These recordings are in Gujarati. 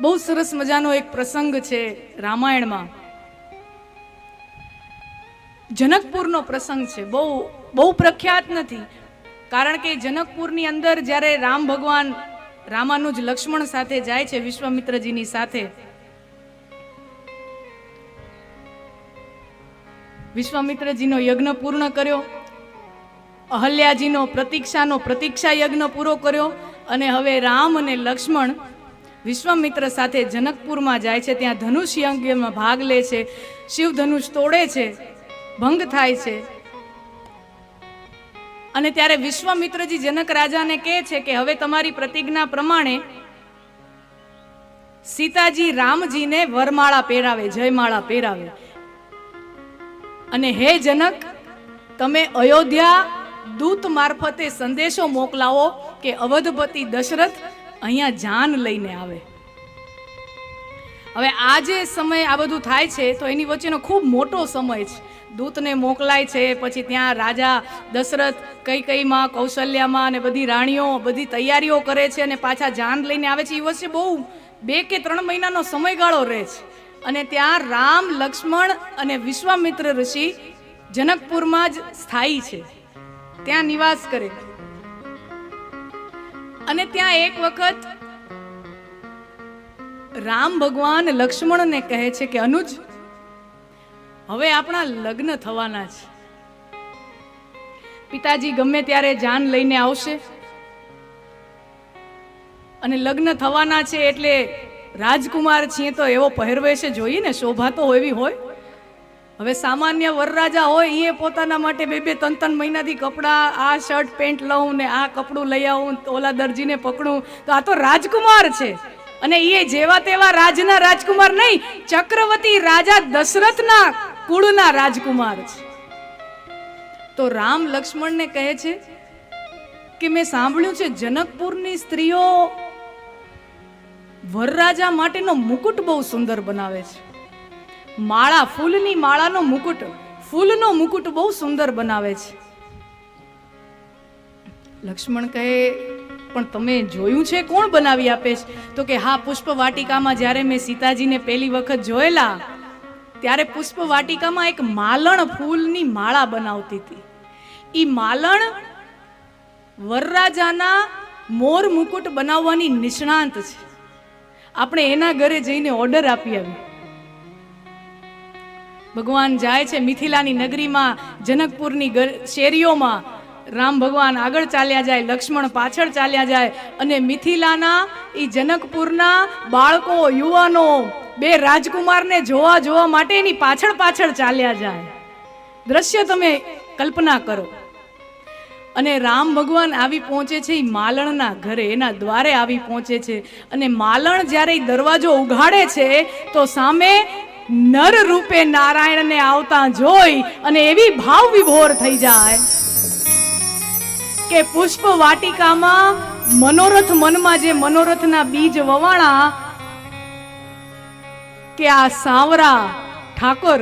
બહુ સરસ મજાનો એક પ્રસંગ છે રામાયણમાં. જનકપુરનો પ્રસંગ છે. બહુ બહુ પ્રખ્યાત નથી. કારણ કે જનકપુરની અંદર જ્યારે રામ ભગવાન રામાનુજ લક્ષ્મણ સાથે જાય છે વિશ્વામિત્રજીની સાથે, વિશ્વામિત્રજીનો યજ્ઞ પૂર્ણ કર્યો, અહલ્યાજીનો પ્રતીક્ષાનો પ્રતીક્ષા યજ્ઞ પૂરો કર્યો અને હવે રામ અને લક્ષ્મણ વિશ્વામિત્ર સાથે જનકપુરમાં જાય છે, ત્યાં ધનુષ યજ્ઞમાં ભાગ લે છે, શિવ ધનુષ તોડે છે, ભંગ થાય છે. અને ત્યારે વિશ્વામિત્રજી જનક રાજાને કહે છે કે હવે તમારી પ્રતિજ્ઞા પ્રમાણે સીતાજી રામજીને વરમાળા પહેરાવે, જયમાળા પહેરાવે. અને હે જનક, તમે અયોધ્યા દૂત મારફતે સંદેશો મોકલાવો કે અવધપતિ દશરથ અહીંયા જાન લઈને આવે. હવે આ જે સમય આ બધું થાય છે, તો એની વચ્ચેનો ખૂબ મોટો સમય છે. દૂતને મોકલાય છે, પછી ત્યાં રાજા દશરથ કઈ કઈમાં કૌશલ્યામાં અને બધી રાણીઓ, બધી તૈયારીઓ કરે છે અને પાછા જાન લઈને આવે છે. એ વચ્ચે બહુ બે કે ત્રણ મહિનાનો સમયગાળો રહે છે. અને ત્યાં રામ, લક્ષ્મણ અને વિશ્વામિત્ર ઋષિ જનકપુરમાં જ સ્થાયી છે. ત્યાં નિવાસ કરે. અને ત્યાં એક વખત રામ ભગવાન લક્ષ્મણને કહે છે કે, અનુજ, હવે આપણા લગ્ન થવાના છે. પિતાજી ગમે ત્યારે જાન લઈને આવશે. અને લગ્ન થવાના છે એટલે રાજકુમાર છીએ તો એવો પહેરવેશ જોઈએ ને, શોભા તો એવી હોય. હવે સામાન્ય વરરાજા હોય એ પોતાના માટે બે બે ત્રણ ત્રણ મહિનાથી કપડાં, આ શર્ટ પેન્ટ લઉં ને આ કપડું લઈ આવું ઓલા દરજીને પકડું. તો આ તો રાજકુમાર છે. અને એ જેવા તેવા રાજના રાજકુમાર નહીં, ચક્રવર્તી રાજા દશરથના કુળના રાજકુમાર છે. તો રામ લક્ષ્મણને કહે છે કે મેં સાંભળ્યું છે જનકપુરની સ્ત્રીઓ વરરાજા માટેનો મુકુટ બહુ સુંદર બનાવે છે. માળા, ફૂલની માળાનો મુકુટ. ફૂલનો મુકુટ બહુ સુંદર બનાવે છે. લક્ષ્મણ કહે, પણ તમે જોયું છે કોણ બનાવી આપે છે? તો કે, હા પુષ્પ વાટિકામાં જ્યારે મેં સીતાજીને પહેલી વખત જોયેલા, ત્યારે પુષ્પ વાટિકામાં એક માલણ ફૂલની માળા બનાવતી હતી. એ માલણ વરરાજાના મોર મુકુટ બનાવવાની નિષ્ણાંત છે. આપણે એના ઘરે જઈને ઓર્ડર આપી આવી. ભગવાન જાય છે મિથિલાની નગરીમાં, જનકપુરની શેરીઓમાં. રામ ભગવાન આગળ ચાલ્યા જાય, લક્ષ્મણ પાછળ ચાલ્યા જાય અને મિથિલાના એ જનકપુરના બાળકો, યુવાનો, બે રાજકુમારને જોવા જોવા માટે એની પાછળ પાછળ ચાલ્યા જાય. દ્રશ્ય તમે કલ્પના કરો. અને રામ ભગવાન આવી પહોંચે છે એ માલણના ઘરે, એના દ્વારે આવી પહોંચે છે. અને માલણ જ્યારે એ દરવાજો ઉઘાડે છે, તો સામે નર રૂપે નારાયણને આવતા જોઈ અને એવી ભાવ વિભોર થઈ જાય કે પુષ્પ વાટિકામાં મનોરથ મનમાં જે મનોરથના બીજ વવાણા કે આ સાવરા ઠાકોર,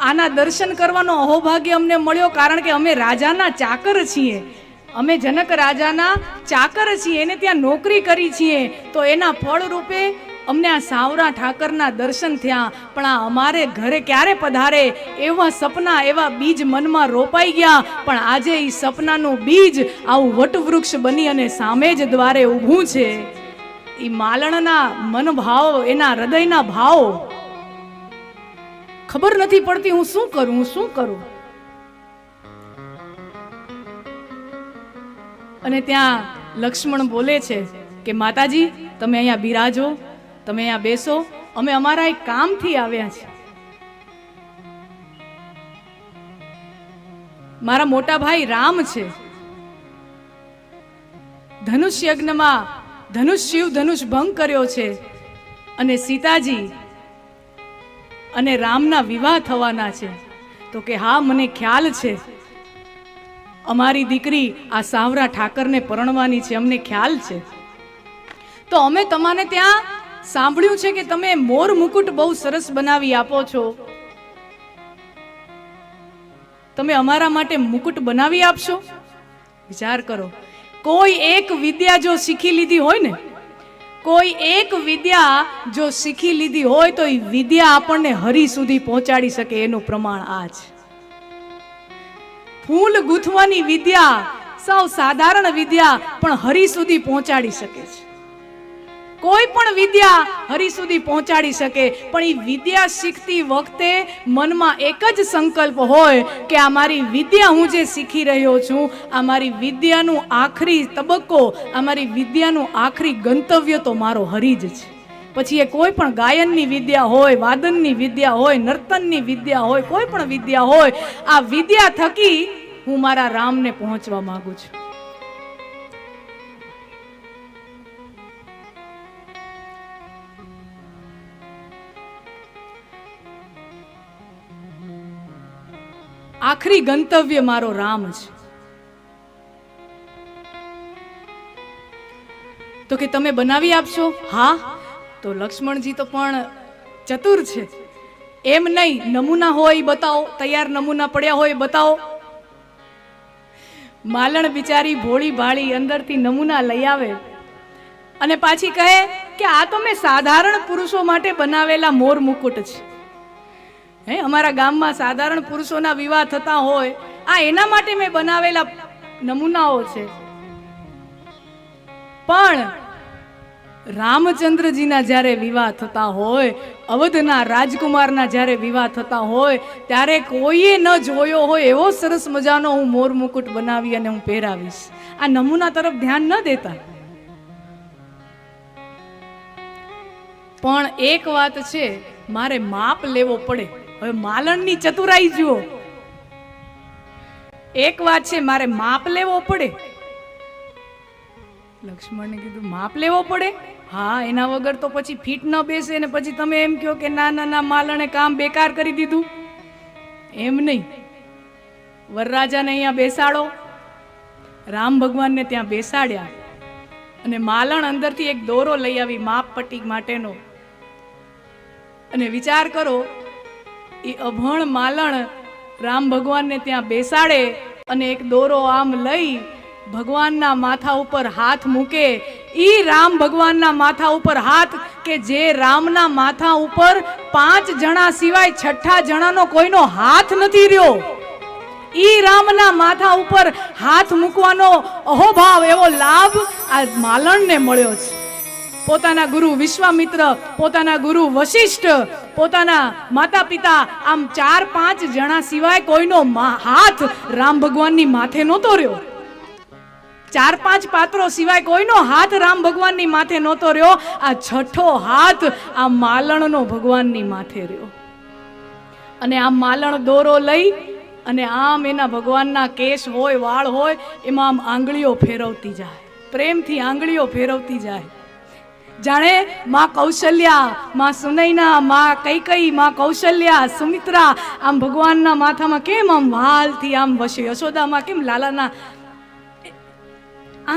આના દર્શન કરવાનો અહોભાગ્ય અમને મળ્યો કારણ કે અમે રાજાના ચાકર છીએ. અમે જનક રાજાના ચાકર છીએ. એને ત્યાં નોકરી કરી છીએ. તો એના ફળ રૂપે અમને આ સાવરા ઠાકરના દર્શન થયા, પણ આ અમારે ઘરે ક્યારે પધારે? એવા સપના, એવા બીજ મનમાં રોપાઈ ગયા, પણ આજે એ સપનાનું બીજ આવું વટવૃક્ષ બની અને સામે જ દ્વારે ઊભું છે. એ માલણના મનભાવ, એના હૃદયના ભાવ. ખબર નથી પડતી હું શું કરું, હું શું કરું? અને ત્યાં લક્ષ્મણ બોલે છે કે, માતાજી, તમે અહીંયા બિરાજો. તમે અહીંયા બેસો. અમે અમારા એક કામથી આવ્યા છીએ. મારા મોટા ભાઈ રામ છે. ધનુષ યજ્ઞમાં ધનુષ શિવ ધનુષ ભંગ કર્યો છે અને સીતાજી અને રામના વિવાહ થવાના છે. તો કે હા, મને ખ્યાલ છે. અમારી દીકરી આ સાવરા ઠાકરને પરણવાની છે, અમને ખ્યાલ છે. તો અમે તમારે ત્યાં સાંભળ્યું છે કે તમે મોર મુકુટ બહુ સરસ બનાવી આપો છો. તમે અમારા માટે મુકુટ બનાવી આપશો? વિચાર કરો. કોઈ એક વિદ્યા જો શીખી લીધી હોય ને, કોઈ એક વિદ્યા જો શીખી લીધી હોય તો એ વિદ્યા આપણને હરી સુધી પહોંચાડી શકે એનું પ્રમાણ આ છે. ફૂલ ગૂંથવાની વિદ્યા સૌ સાધારણ વિદ્યા પણ હરી સુધી પહોંચાડી શકે છે. કોઈ પણ વિદ્યા હરી સુધી પહોંચાડી શકે. પણ એ વિદ્યા શીખતી વખતે મનમાં એક જ સંકલ્પ હોય કે આ મારી વિદ્યા હું જે શીખી રહ્યો છું, આ મારી વિદ્યાનું આખરી તબક્કો, આ મારી વિદ્યાનું આખરી ગંતવ્ય તો મારો હરી જ છે. પછી એ કોઈ પણ ગાયનની વિદ્યા હોય, વાદનની વિદ્યા હોય, નર્તનની વિદ્યા હોય, કોઈ પણ વિદ્યા હોય, આ વિદ્યા થકી હું મારા રામને પહોંચવા માગું છું. આખરી ગંતવ્ય મારો રામ છે. તો કે તમે બનાવી આપશો? હા? તો લક્ષ્મણજી તો પણ ચતુર છે. એમ નહીં, નમૂના હોય બતાવો, તૈયાર નમૂના પડ્યા હોય બતાવો. માલણ બિચારી ભોળી ભાળી અંદરથી નમૂના લઈ આવે અને પાછી કહે કે આ તો મેં સાધારણ પુરુષો માટે બનાવેલા મોર મુકુટ છે. હે, અમારા ગામમાં સાધારણ પુરુષોના વિવાહ થતા હોય, આ એના માટે મેં બનાવેલા નમૂનાઓ છે. પણ રામચંદ્રજીના જ્યારે વિવાહ થતા હોય, અવધના રાજકુમારના જ્યારે વિવાહ થતા હોય, ત્યારે કોઈએ ન જોયો હોય એવો સરસ મજાનો હું મોર મુકુટ બનાવી અને હું પહેરાવીશ. આ નમૂના તરફ ધ્યાન ન દેતા. પણ એક વાત છે, મારે માપ લેવો પડે. હવે માલણની ચતુરાઈ જુઓ. એક વાત છે, મારે માપ લેવો પડે. લક્ષ્મણને કીધું, માપ લેવો પડે? હા, એના વગર તો પછી ફીટ ન બેસે ને પછી તમે એમ કહો કે ના ના ના, માલણે કામ બેકાર કરી દીધું. એમ નહીં. વરરાજાને અહીંયા બેસાડો. રામ ભગવાનને ત્યાં બેસાડ્યા. અને માલણ અંદરથી એક દોરો લઈ આવી માપ પટ્ટી માટેનો. અને વિચાર કરો એ અભણ માલણ રામ ભગવાનને ત્યાં બેસાડે અને એક દોરો આમ લઈ ભગવાનના માથા ઉપર હાથ મૂકે. ઈ રામ ભગવાનના માથા ઉપર હાથ કે જે રામના માથા ઉપર પાંચ જણા સિવાય છઠ્ઠા જણાનો કોઈનો હાથ નથી રહ્યો. ઈ રામના માથા ઉપર હાથ મૂકવાનો અહોભાવ એવો લાભ આ માલણને મળ્યો છે. પોતાના ગુરુ વિશ્વામિત્ર, પોતાના ગુરુ વશિષ્ઠ પોતાના માતા પિતા આમ ચાર પાંચ જણા સિવાય કોઈનો હાથ રામ ભગવાનની માથે નહોતો રહ્યો. ચાર પાંચ પાત્રો સિવાય કોઈનો હાથ રામ ભગવાનની માથે નહોતો રહ્યો. આ છઠ્ઠો હાથ આ માલણનો ભગવાનની માથે રહ્યો. અને આ માલણ દોરો લઈ અને આમ એના ભગવાનના કેસ હોય, વાળ હોય, એમાં આમ આંગળીઓ ફેરવતી જાય. પ્રેમથી આંગળીઓ ફેરવતી જાય. જાણે માં કૌશલ્યા, માં સુનૈના, માં કઈ માં કૌશલ્યા, સુમિત્રા, આમ ભગવાનના માથામાં કેમ આમ વાલથી આમ વસે? યશોદામાં કેમ લાલાના?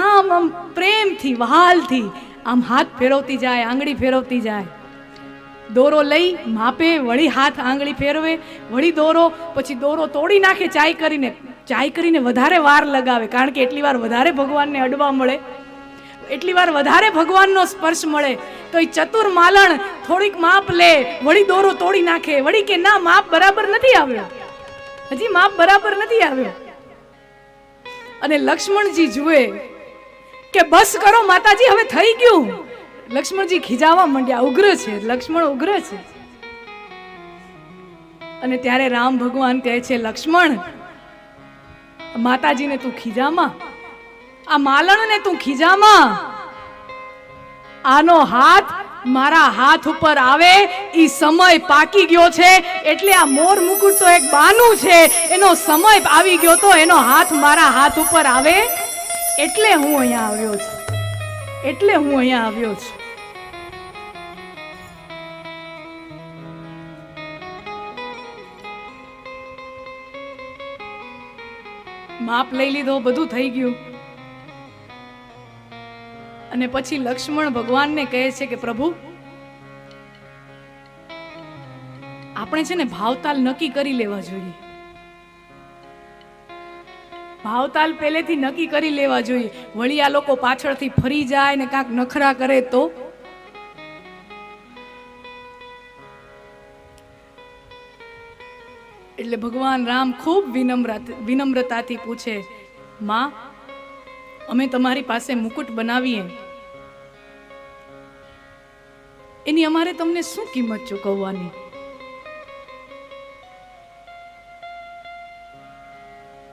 આમ આમ પ્રેમથી વહાલથી આમ હાથ ફેરવતી જાય, આંગળી ફેરવતી જાય. દોરો લઈ માપે, વળી હાથ આંગળી ફેરવે, વળી દોરો, પછી દોરો તોડી નાખે, ચાય કરીને ચાય કરીને વધારે વાર લગાવે, કારણ કે એટલી વાર વધારે ભગવાનને અડવા મળે. એટલી વાર વધારે ભગવાનનો સ્પર્શ મળે તો એ ચતુર માલણ થોડીક માપ લે, વળી દોરો તોડી નાખે, વળી કે ના, માપ બરાબર નથી આવ્યો. હજી માપ બરાબર નથી આવ્યો. અને લક્ષ્મણજી જુએ કે બસ કરો માતાજી, હવે થઈ ગયું. લક્ષ્મણજી ખીજાવા માંડ્યા, ઉગ્ર છે, લક્ષ્મણ ઉગ્ર છે. અને ત્યારે રામ ભગવાન કહે છે, લક્ષ્મણ, માતાજીને તું ખીજામાં. આ માલણને તું ખીજામાં. આનો હાથ મારા હાથ ઉપર આવે, ઈ સમય પાકી ગયો છે, એટલે આ મોર મુકુટ તો એક બાનું છે. એનો સમય આવી ગયો તો એનો હાથ મારા હાથ ઉપર આવે. એટલે હું અહીંયા આવ્યો છું. એટલે હું અહીંયા આવ્યો છું. માપ લઈ લીધો, બધું થઈ ગયું. અને પછી લક્ષ્મણ ભગવાનને કહે છે કે, પ્રભુ, આપણે છે ને ભાવતાલ નક્કી કરી લેવા જોઈએ. ભાવતાલ પહેલેથી નક્કી કરી લેવા જોઈએ. વળી આ લોકો પાછળથી ફરી જાય ને કાંક નખરા કરે તો? એટલે ભગવાન રામ ખૂબ વિનમ્રતા વિનમ્રતાથી પૂછે, માં અમે તમારી પાસે મુકુટ બનાવીએ. એની અમારે તમને શું કિંમત ચૂકવવાની?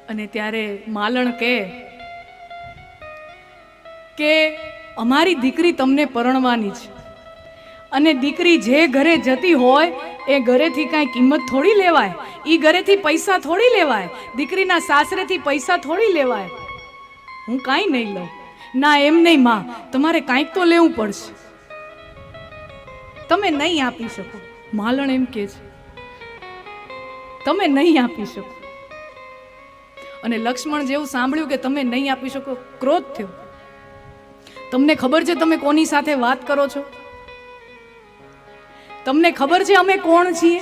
અને ત્યારે માલણ કે કે અમારી દીકરી તમને પરણવાની છે. અને દીકરી જે ઘરે જતી હોય, એ ઘરેથી કાંઈ કિંમત થોડી લેવાય. એ ઘરેથી પૈસા થોડી લેવાય. દીકરીના સાસરેથી પૈસા થોડી લેવાય. હું કાંઈ નહીં લઉં. ના, એમ નહીં, માં. તમારે કાંઈક તો લેવું પડશે. તમે નહીં આપી શકો. માલણ એમ કે છે. તમે નહીં આપી શકો. અને લક્ષ્મણ જેવું સાંભળ્યું કે તમે નહીં આપી શકો, ક્રોધ થયો. તમને ખબર છે તમે કોની સાથે વાત કરો છો? તમને ખબર છે અમે કોણ છીએ?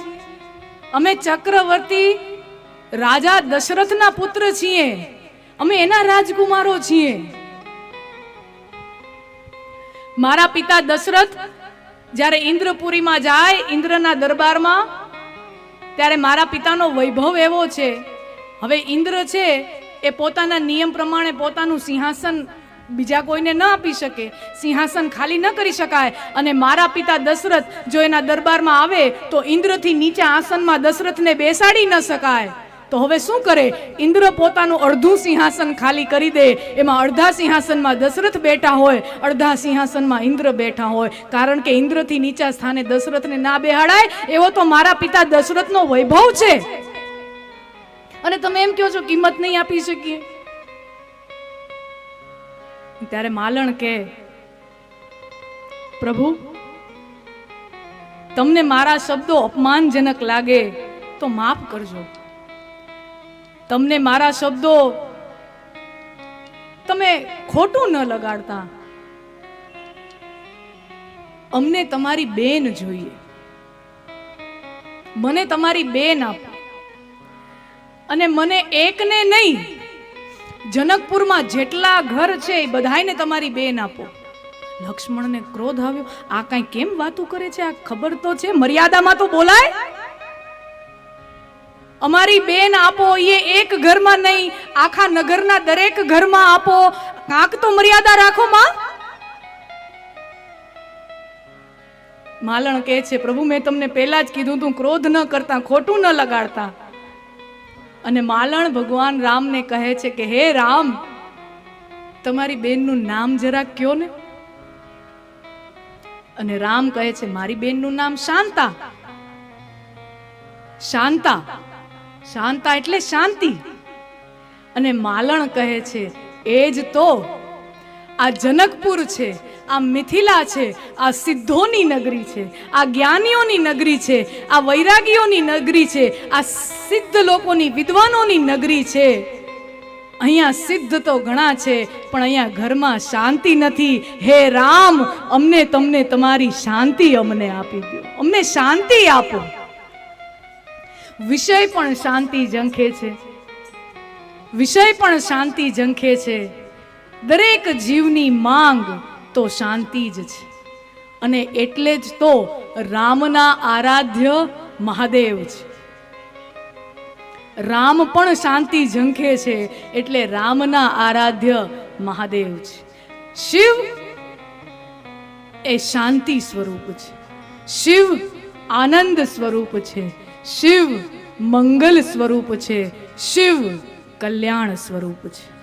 અમે ચક્રવર્તી રાજા દશરથના પુત્ર છીએ. અમે એના રાજકુમારો છીએ. મારા પિતા દશરથ જ્યારે ઇન્દ્રપુરીમાં જાય, ઇન્દ્રના દરબારમાં, ત્યારે મારા પિતાનો વૈભવ એવો છે. હવે ઇન્દ્ર છે, એ પોતાના નિયમ પ્રમાણે પોતાનું સિંહાસન બીજા કોઈને ન આપી શકે. સિંહાસન ખાલી ન કરી શકાય. અને મારા પિતા દશરથ જો એના દરબારમાં આવે, તો ઇન્દ્રથી નીચા આસનમાં દશરથને બેસાડી ન શકાય. તો હવે શું કરે? ઇન્દ્ર પોતાનું અડધું સિંહાસન ખાલી કરી દે. એમાં અડધા સિંહાસનમાં દશરથ બેઠા હોય, અડધા સિંહાસનમાં ઇન્દ્ર બેઠા હોય. કારણ કે ઇન્દ્રથી નીચા સ્થાને દશરથને ના બેહાડાય, એવો તો મારા પિતા દશરથનો વૈભવ છે. અને તમે એમ કહો છો, કિંમત નહીં આપી શકીએ? ત્યારે માલણ કે પ્રભુ, તમને મારા શબ્દો અપમાનજનક લાગે, તો માફ કરજો. તમને મારા શબ્દો તમે ખોટું ન લગાડતા. અમને તમારી બેન જોઈએ. મને તમારી બેન આપો. અને મને એકને નહીં, જનકપુરમાં જેટલા ઘર છે એ બધાયને તમારી બેન આપો. લક્ષ્મણને ક્રોધ આવ્યો. આ કાંઈ કેમ વાતું કરે છે? આ ખબર તો છે? મર્યાદામાં તો બોલાય. અમારી બેન આપો એ એક ઘરમાં નહીં, આખા નગરના દરેક ઘરમાં આપો. કાંક તો મર્યાદા રાખો, માં. માલણ કહે છે, પ્રભુ, મેં તમને પહેલા જ કીધું તું, ક્રોધ ન કરતા, ખોટું ન લગાડતા. અને માલણ ભગવાન રામને કહે છે કે, હે રામ, તમારી બેનનું નામ જરા કયો ને? અને રામ કહે છે, મારી બેનનું નામ શાંતા. શાંતા. શાંતા એટલે શાંતિ. અને માલણ કહે છે એ જ તો. આ જનકપુર છે, આ મિથિલા છે, આ સિદ્ધોની નગરી છે, આ જ્ઞાનીઓની નગરી છે, આ વૈરાગીઓની નગરી છે, આ સિદ્ધ લોકોની વિદ્વાનોની નગરી છે. અહીંયા સિદ્ધ તો ઘણા છે, પણ અહીંયા ઘરમાં શાંતિ નથી. હે રામ, અમને તમને તમારી શાંતિ અમને આપી દો અમને શાંતિ આપો. વિષય પણ શાંતિ ઝંખે છે. વિષય પણ શાંતિ ઝંખે છે. દરેક જીવની માંગ તો શાંતિ જ છે. અને એટલે જ તો રામના આરાધ્ય મહાદેવ છે. રામ પણ શાંતિ ઝંખે છે એટલે રામના આરાધ્ય મહાદેવ છે. શિવ એ શાંતિ સ્વરૂપ છે. શિવ આનંદ સ્વરૂપ છે. શિવ મંગલ સ્વરૂપ છે. શિવ કલ્યાણ સ્વરૂપ છે.